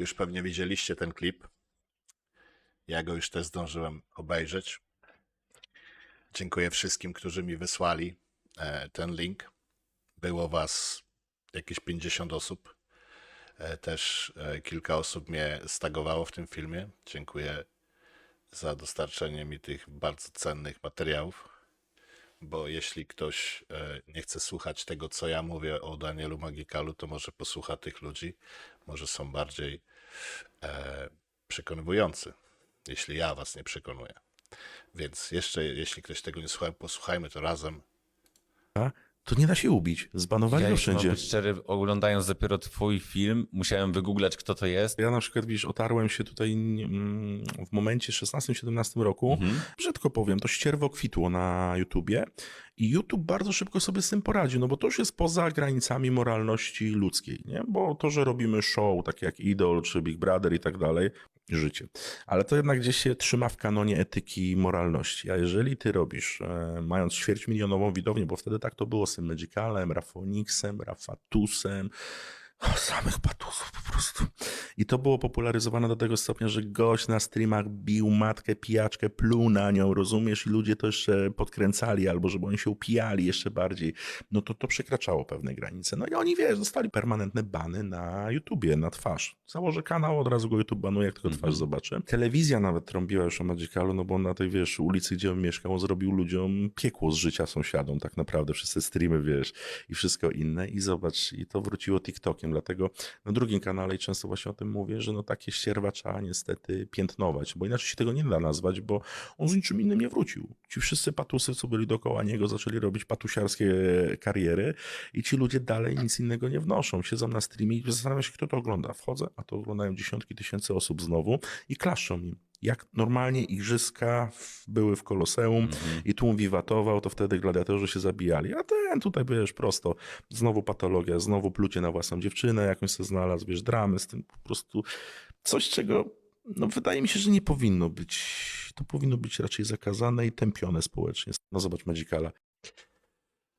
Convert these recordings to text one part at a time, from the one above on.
Już pewnie widzieliście ten klip. Ja go już też zdążyłem obejrzeć. Dziękuję wszystkim, którzy mi wysłali e, ten link. Było was jakieś 50 osób. E, Też e, kilka osób mnie stagowało w tym filmie. Dziękuję za dostarczenie mi tych bardzo cennych materiałów. Bo jeśli ktoś e, nie chce słuchać tego, co ja mówię o Danielu Magikalu, to może posłucha tych ludzi. Może są bardziej e, przekonywujący, jeśli ja was nie przekonuję. Więc jeszcze, jeśli ktoś tego nie słuchał, posłuchajmy to razem. To nie da się ubić. Zbanowali Ja go jeśli mam wszędzie. być szczery, oglądając dopiero twój film, musiałem wygooglać, kto to jest. Ja na przykład, widzisz, otarłem się tutaj mm, w momencie 16-17 roku. Mhm. Brzydko powiem, to ścierwo kwitło na YouTubie i YouTube bardzo szybko sobie z tym poradził, no bo to już jest poza granicami moralności ludzkiej, nie? Bo to, że robimy show, takie jak Idol czy Big Brother i tak dalej, życie. Ale to jednak gdzieś się trzyma w kanonie etyki i moralności. A jeżeli ty robisz, e, mając ćwierćmilionową widownię, bo wtedy tak to było z tym Magicalem, Rafonixem, Rafatusem, samych patusów po prostu. I to było popularyzowane do tego stopnia, że gość na streamach bił matkę, pijaczkę, pluł na nią, rozumiesz? I ludzie to jeszcze podkręcali, albo żeby oni się upijali jeszcze bardziej. No to to przekraczało pewne granice. No i oni, wiesz, dostali permanentne bany na YouTubie, na twarz. Założę kanał, od razu go YouTube banuje, jak tylko Mhm. twarz zobaczę. Telewizja nawet trąbiła już o Magicalu, no bo na tej, wiesz, ulicy, gdzie on mieszkał, on zrobił ludziom piekło z życia sąsiadom, tak naprawdę, wszyscy streamy, wiesz, i wszystko inne. I zobacz, i to wróciło TikTokiem, dlatego na drugim kanale i często właśnie o tym mówię, że no takie ścierwa trzeba niestety piętnować, bo inaczej się tego nie da nazwać, bo on z niczym innym nie wrócił. Ci wszyscy patusy, co byli dookoła niego, zaczęli robić patusiarskie kariery i ci ludzie dalej nic innego nie wnoszą. Siedzą na streamie i zastanawiam się, kto to ogląda. Wchodzę, a to oglądają dziesiątki tysięcy osób znowu i klaszczą im. Jak normalnie igrzyska były w Koloseum Mhm. i tłum wiwatował, to wtedy gladiatorzy się zabijali. A ten tutaj, wiesz, prosto, znowu patologia, znowu plucie na własną dziewczynę, jakąś sobie znalazł, wiesz, dramy z tym po prostu coś, czego no wydaje mi się, że nie powinno być. To powinno być raczej zakazane i tępione społecznie. No zobacz Magicala.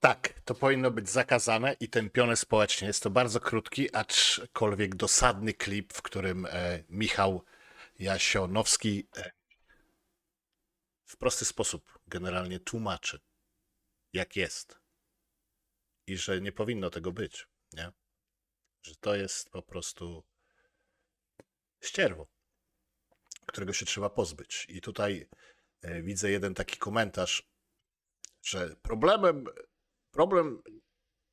Tak, to powinno być zakazane i tępione społecznie. Jest to bardzo krótki, aczkolwiek dosadny klip, w którym e, Michał Jasionowski e, w prosty sposób generalnie tłumaczy, jak jest. I że nie powinno tego być, nie? Że to jest po prostu ścierwo, którego się trzeba pozbyć. I tutaj e, widzę jeden taki komentarz, że problemem problem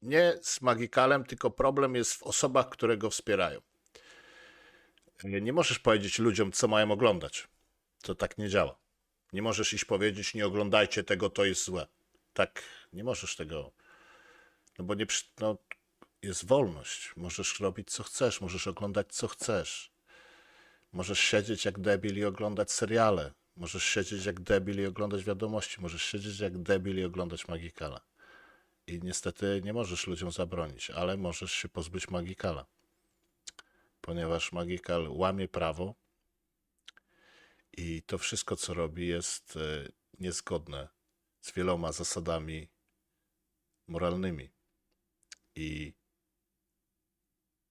nie z Magikalem, tylko problem jest w osobach, które go wspierają. Nie możesz powiedzieć ludziom, co mają oglądać. To tak nie działa. Nie możesz iść powiedzieć, nie oglądajcie tego, to jest złe. Tak, nie możesz tego. No bo nie, no, jest wolność. Możesz robić, co chcesz, możesz oglądać, co chcesz. Możesz siedzieć jak debil i oglądać seriale. Możesz siedzieć jak debil i oglądać wiadomości. Możesz siedzieć jak debil i oglądać Magikala. I niestety nie możesz ludziom zabronić, ale możesz się pozbyć Magikala. Ponieważ Magikal łamie prawo i to wszystko, co robi, jest e, niezgodne z wieloma zasadami moralnymi. I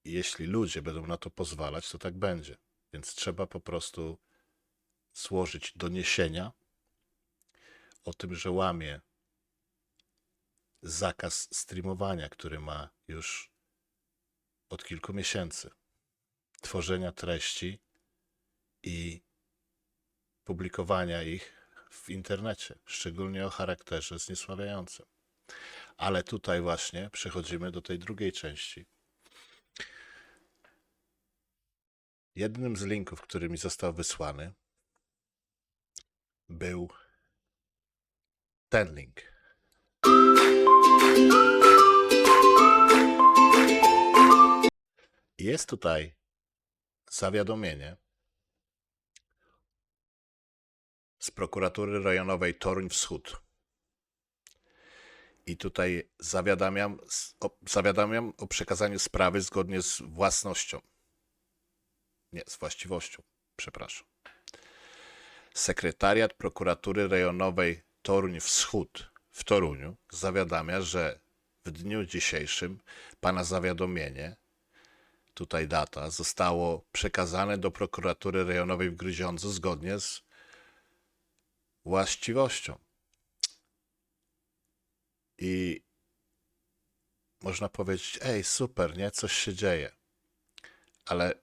jeśli ludzie będą na to pozwalać, to tak będzie. Więc trzeba po prostu złożyć doniesienia o tym, że łamie zakaz streamowania, który ma już od kilku miesięcy. Tworzenia treści i publikowania ich w internecie, szczególnie o charakterze zniesławiającym. Ale tutaj właśnie przechodzimy do tej drugiej części. Jednym z linków, który mi został wysłany, był ten link. Jest tutaj zawiadomienie z prokuratury rejonowej Toruń Wschód. I tutaj zawiadamiam, o, zawiadamiam o przekazaniu sprawy zgodnie z własnością. Nie, z właściwością, przepraszam. Sekretariat prokuratury rejonowej Toruń Wschód w Toruniu zawiadamia, że w dniu dzisiejszym pana zawiadomienie tutaj data, zostało przekazane do prokuratury rejonowej w Gryziądzu zgodnie z właściwością. I można powiedzieć, ej, super, nie? Coś się dzieje. Ale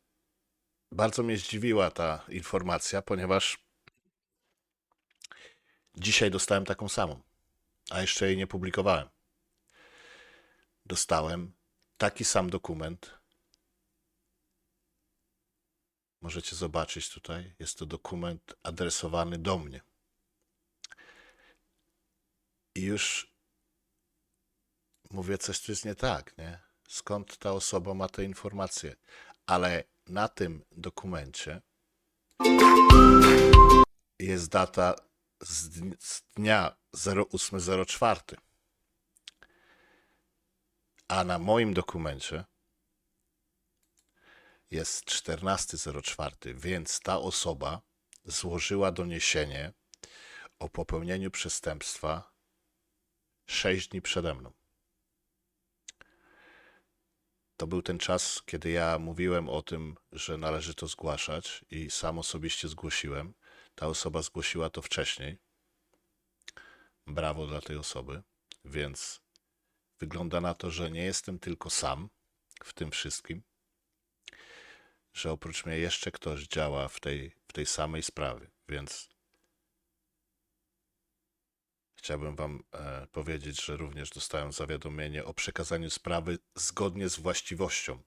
bardzo mnie zdziwiła ta informacja, ponieważ dzisiaj dostałem taką samą, a jeszcze jej nie publikowałem. Dostałem taki sam dokument. Możecie zobaczyć tutaj. Jest to dokument adresowany do mnie. I już mówię, coś tu jest nie tak, nie? Skąd ta osoba ma te informacje? Ale na tym dokumencie jest data z, dn- z dnia 0804. A na moim dokumencie jest 14.04, więc ta osoba złożyła doniesienie o popełnieniu przestępstwa 6 dni przede mną. To był ten czas, kiedy ja mówiłem o tym, że należy to zgłaszać i sam osobiście zgłosiłem. Ta osoba zgłosiła to wcześniej. Brawo dla tej osoby. Więc wygląda na to, że nie jestem tylko sam w tym wszystkim, że oprócz mnie jeszcze ktoś działa w tej, w tej samej sprawie. Więc chciałbym Wam e, powiedzieć, że również dostałem zawiadomienie o przekazaniu sprawy zgodnie z właściwością,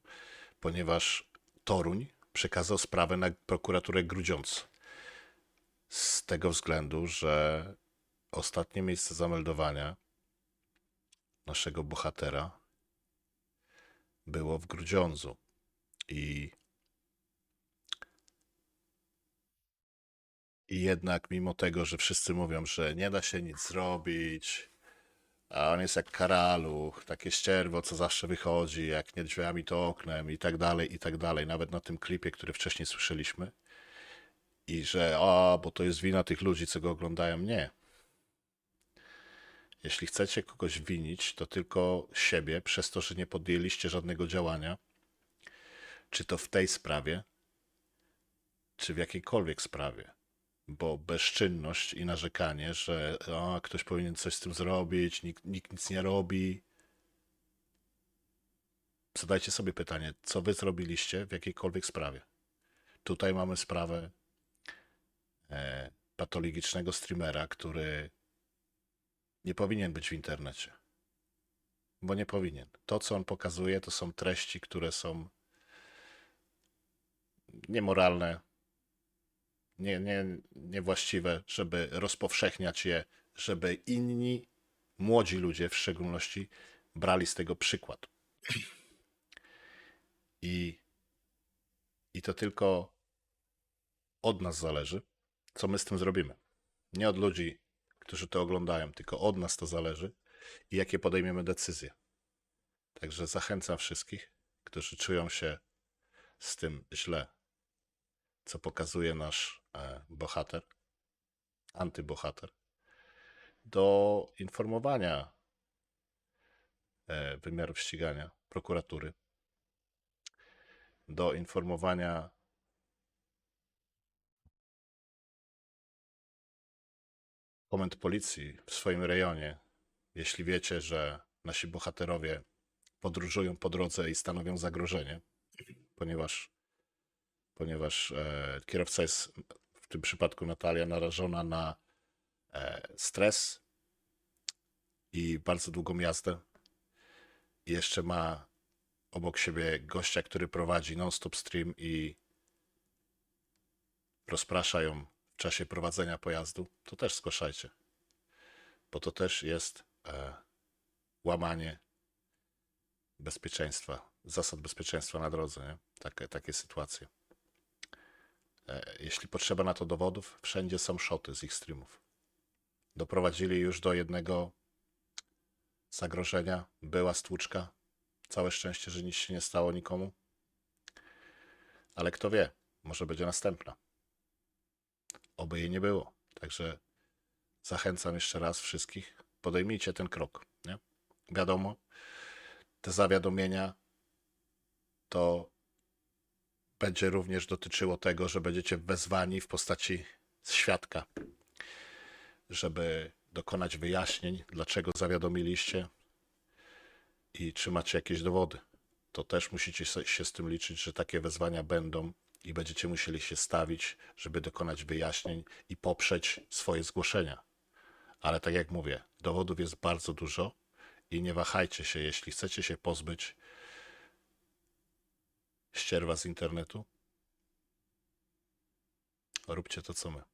ponieważ Toruń przekazał sprawę na prokuraturę Grudziądz. Z tego względu, że ostatnie miejsce zameldowania naszego bohatera było w Grudziądzu. I, I jednak, mimo tego, że wszyscy mówią, że nie da się nic zrobić, a on jest jak karaluch, takie ścierwo, co zawsze wychodzi, jak nie drzwiami, to oknem i tak dalej, i tak dalej. Nawet na tym klipie, który wcześniej słyszeliśmy. I że, o, bo to jest wina tych ludzi, co go oglądają. Nie. Jeśli chcecie kogoś winić, to tylko siebie, przez to, że nie podjęliście żadnego działania, czy to w tej sprawie, czy w jakiejkolwiek sprawie. Bo bezczynność i narzekanie, że ktoś powinien coś z tym zrobić, nikt, nikt nic nie robi. Zadajcie sobie pytanie, co wy zrobiliście w jakiejkolwiek sprawie. Tutaj mamy sprawę e, patologicznego streamera, który nie powinien być w internecie. Bo nie powinien. To, co on pokazuje, to są treści, które są niemoralne, nie, nie, niewłaściwe, żeby rozpowszechniać je, żeby inni, młodzi ludzie w szczególności, brali z tego przykład. I, I to tylko od nas zależy, co my z tym zrobimy. Nie od ludzi, którzy to oglądają, tylko od nas to zależy i jakie podejmiemy decyzje. Także zachęcam wszystkich, którzy czują się z tym źle, co pokazuje nasz e, bohater, antybohater, do informowania e, wymiarów ścigania, prokuratury, do informowania komend policji w swoim rejonie, jeśli wiecie, że nasi bohaterowie podróżują po drodze i stanowią zagrożenie, ponieważ, ponieważ e, kierowca jest w tym przypadku Natalia narażona na e, stres i bardzo długą jazdę. I jeszcze ma obok siebie gościa, który prowadzi non-stop stream i rozprasza ją w czasie prowadzenia pojazdu, to też zgłaszajcie. Bo to też jest e, łamanie bezpieczeństwa, zasad bezpieczeństwa na drodze, nie? Takie, takie sytuacje. E, jeśli potrzeba na to dowodów, wszędzie są szoty z ich streamów. Doprowadzili już do jednego zagrożenia. Była stłuczka. Całe szczęście, że nic się nie stało nikomu. Ale kto wie, może będzie następna. Oby jej nie było. Także zachęcam jeszcze raz wszystkich. Podejmijcie ten krok. Nie? Wiadomo, te zawiadomienia to będzie również dotyczyło tego, że będziecie wezwani w postaci świadka, żeby dokonać wyjaśnień, dlaczego zawiadomiliście i czy macie jakieś dowody. To też musicie się z tym liczyć, że takie wezwania będą i będziecie musieli się stawić, żeby dokonać wyjaśnień i poprzeć swoje zgłoszenia. Ale tak jak mówię, dowodów jest bardzo dużo i nie wahajcie się, jeśli chcecie się pozbyć ścierwa z internetu, róbcie to co my.